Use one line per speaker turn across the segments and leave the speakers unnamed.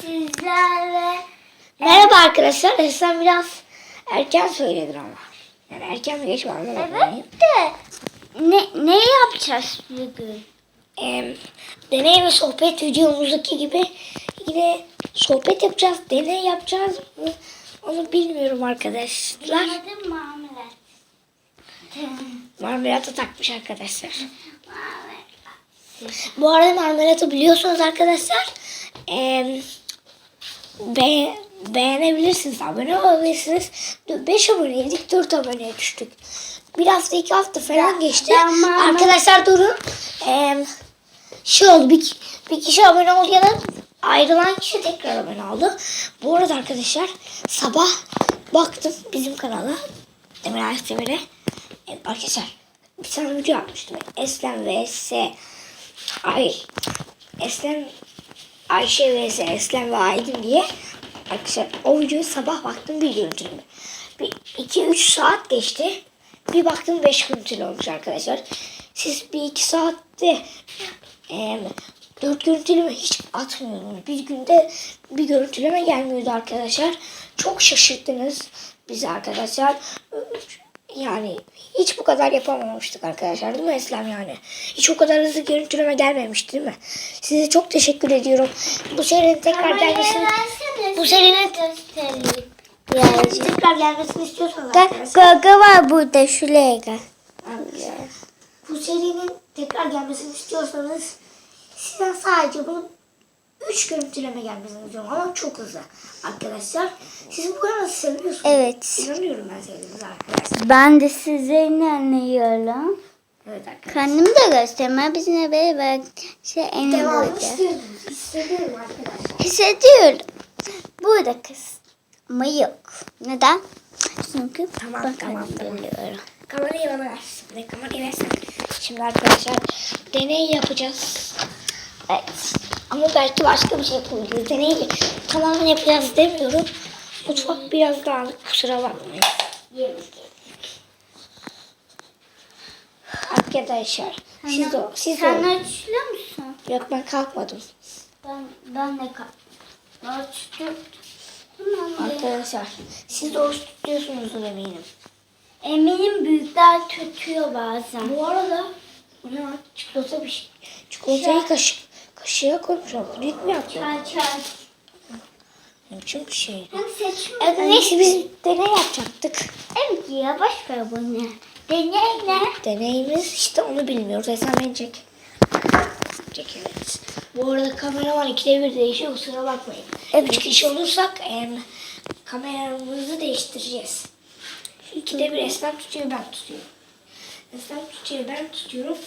sizlerle
Merhaba arkadaşlar. Esen biraz erken söyledi ama. Yani erken mi geç mi anlamadım.
Evet de ne, ne yapacağız bugün?
Ee, deney ve sohbet videomuzdaki gibi yine sohbet yapacağız. Deney yapacağız mı? Onu bilmiyorum arkadaşlar.
Adım Muhammed.
Marmelatı takmış arkadaşlar. Bu arada marmelatı biliyorsunuz arkadaşlar. Ee, be, beğenebilirsiniz. Abone olabilirsiniz. 5 aboneydik. 4 aboneye düştük. Bir hafta iki hafta falan geçti.
marmelat-
Arkadaşlar durun. Ee, şey oldu. Bir, bir kişi abone oldu ya da ayrılan kişi tekrar abone oldu. Bu arada arkadaşlar sabah baktım bizim kanala. Demir Ayak Demir'e. Evet, arkadaşlar bir tane video yapmıştım. Eslem vs Ay Eslem Ayşe vs Eslem ve Aydın diye. Arkadaşlar o videoyu sabah baktım bir görüntülü. Bir 2-3 saat geçti. Bir baktım 5 görüntülü olmuş arkadaşlar. Siz bir 2 saatte e, 4 görüntüleme hiç atmıyordunuz. Bir günde bir görüntüleme gelmiyordu arkadaşlar. Çok şaşırttınız bizi arkadaşlar. Yani hiç bu kadar yapamamıştık arkadaşlar değil mi Eslem yani? Hiç o kadar hızlı görüntüleme gelmemişti değil mi? Size çok teşekkür ediyorum. Bu serinin tekrar gelmesini bu serinin
göstereyim.
tekrar gelmesini arkadaşlar.
Gaga var burada şuraya gel.
Bu serinin tekrar gelmesini istiyorsanız sizden sadece bunun 3 görüntüleme gelmesini istiyorum ama çok hızlı arkadaşlar. Siz bu kadar seviyorsunuz?
Evet.
İnanıyorum ben sevdiğinize arkadaşlar.
Ben de size inanıyorum.
Evet arkadaşlar.
Kendimi de gösterme bizimle beraber şey en olacak.
istiyorum. Hissediyorum arkadaşlar.
Hissediyorum. Burada kız. Ama yok. Neden? Çünkü
Tamam,
ben
tamam, tamam.
biliyorum.
Kamerayı bana ver. Ne kamerayı versen. Şimdi arkadaşlar deney yapacağız. Evet. Ama belki başka bir şey yapabiliriz. Deneyi tamamen yapacağız demiyorum. Mutfak biraz dağınık kusura bakmayın. Arkadaşlar siz de siz de
Sen açıyor musun?
Yok ben kalkmadım.
Ben, ben de kal. Açtım. Tamam.
Arkadaşlar siz de oruç tutuyorsunuzdur eminim.
Eminim büyükler tutuyor bazen.
Bu arada bu ne lan? Çikolata bir şey. Çikolatayı kaşık, koymuşlar. Büyük mü yapıyor?
Çay çay.
Bir şey?
Hem seçme.
Evet, neyse biz deney yapacaktık.
Evet ya boş ver bunu. Deney ne?
Deneyimiz işte onu bilmiyoruz. Esen beni çek. Çek evet. Bu arada kameraman ikide bir değişiyor kusura bakmayın.
Evet.
Üç kişi olursak em, kameramızı değiştireceğiz. İkide bir Esnem tutuyor ben tutuyorum. Esnem tutuyor ben tutuyorum.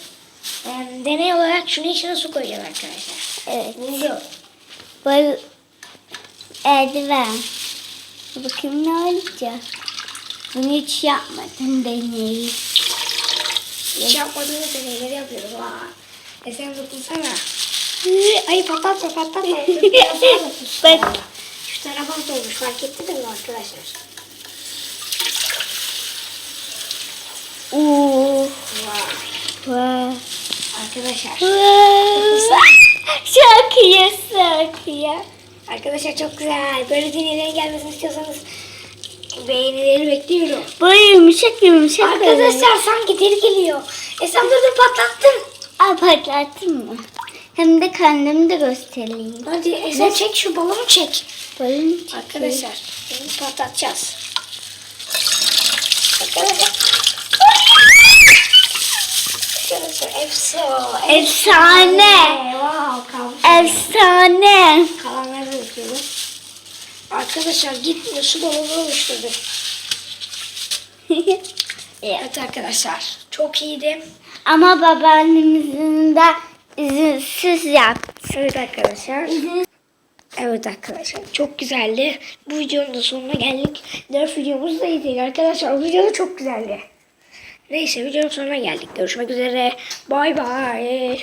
Em, deney olarak şunun içine su koyacağız arkadaşlar.
Evet.
Buldum.
Böyle eldiven. Bakayım ne olacak. Bunu hiç yapmadım deneyi.
Hiç yapmadığımız deneyleri yapıyoruz. Vay. Esen dokunsana. Hı, Ay patlatma patlatma.
Bak.
Şu tarafa olmuş fark ettiniz mi arkadaşlar?
Uuu.
Vay. Arkadaşlar.
Şarkıya şarkıya.
Arkadaşlar çok güzel. Böyle deneylerin gelmesini istiyorsanız beğenileri bekliyorum.
Böyle yumuşak yumuşak.
Arkadaşlar sanki deli geliyor. Esen dur dur patlattım.
Aa patlattın mı? Hem de kendimi de göstereyim.
Hadi Esen çek şu balonu çek.
Balon çekeyim.
Arkadaşlar bunu patlatacağız. Arkadaşlar. Arkadaşlar efsane.
Efsane. Efsane.
Kalanları da yapıyorum. Arkadaşlar gitmiyor su balonu oluşturduk. Evet arkadaşlar çok iyiydi.
Ama babaannemizin de izinsiz yaptı.
Evet arkadaşlar. Evet arkadaşlar çok güzeldi. Bu videonun da sonuna geldik. Diğer videomuz da iyiydi arkadaşlar. O video da çok güzeldi. Neyse videonun sonuna geldik. Görüşmek üzere. Bay bay.